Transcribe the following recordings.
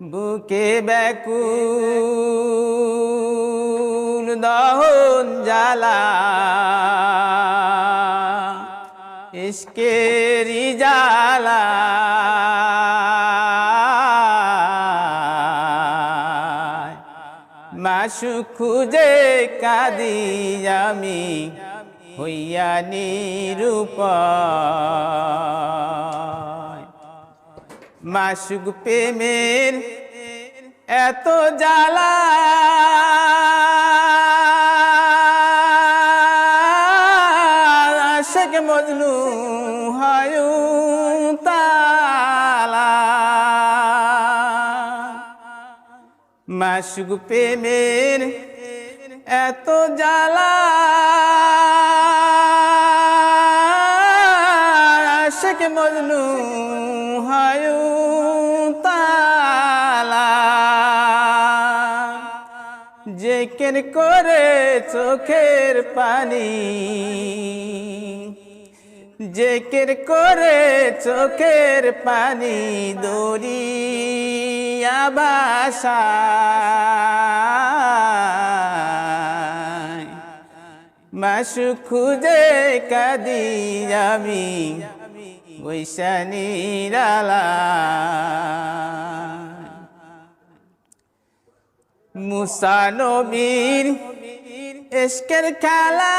বুকে ব্যাকুল দহন জ্বালা। ইস্কেরি জ্বালা। মাসু খুঁজে কাদি আমি হইয়া নিরূপায় মাসুক প্রেমের এত জ্বালা। শেখ মজনু হয় মাসুক প্রেমের এত জ্বালা। শেখ মজনু হয় তালা। কেন করে চোখের পানি। যে কের চোখের পানি দরিয়া বাসা মাসু খুঁজে কাদি আমি। বৈশানীরালা মুসানবীর এসকের খেলা।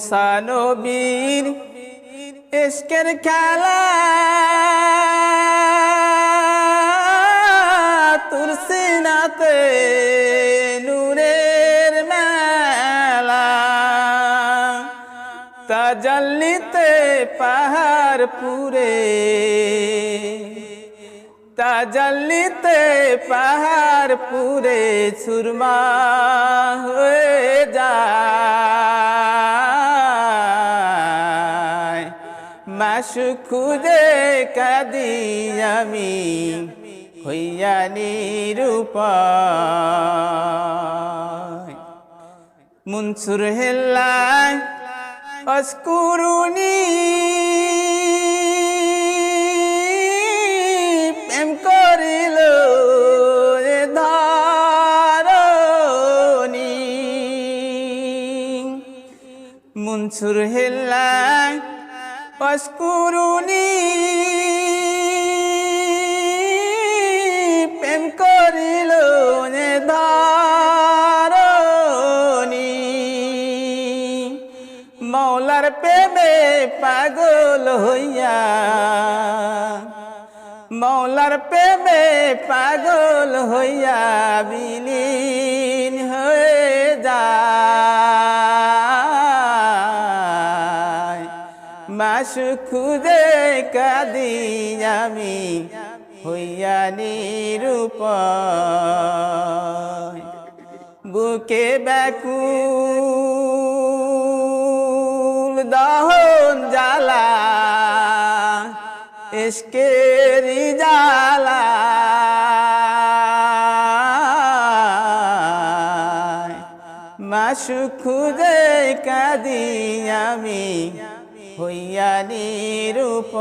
মুসানবীর এসকের খেলা। তোর সিনাতে নূরের মেলা। তাজাল্লিতে পাহাড় পুরে তাজাল্লিতে পাহাড় পুরে সুরমা হয়ে যায়। মাসু খুঁজে কাদি আমি হইয়া নিরূপায়। মুনসুর হেল্লায় অস্কুরুনি প্রেম করিল অস্কুরুনি। প্রেম করিল ধারণী। মৌলার প্রেমে পাগল হইয়া। মৌলার প্রেমে পাগল হইয়া বিলীন মাসু খুদে কাদি আমি হইয়া নিরূপায় বুকে ব্যাকুল দহন জ্বালা, এসকেরি জ্বালা। মাসু খুঁজে কাদি আমি হইয়া নিরূপ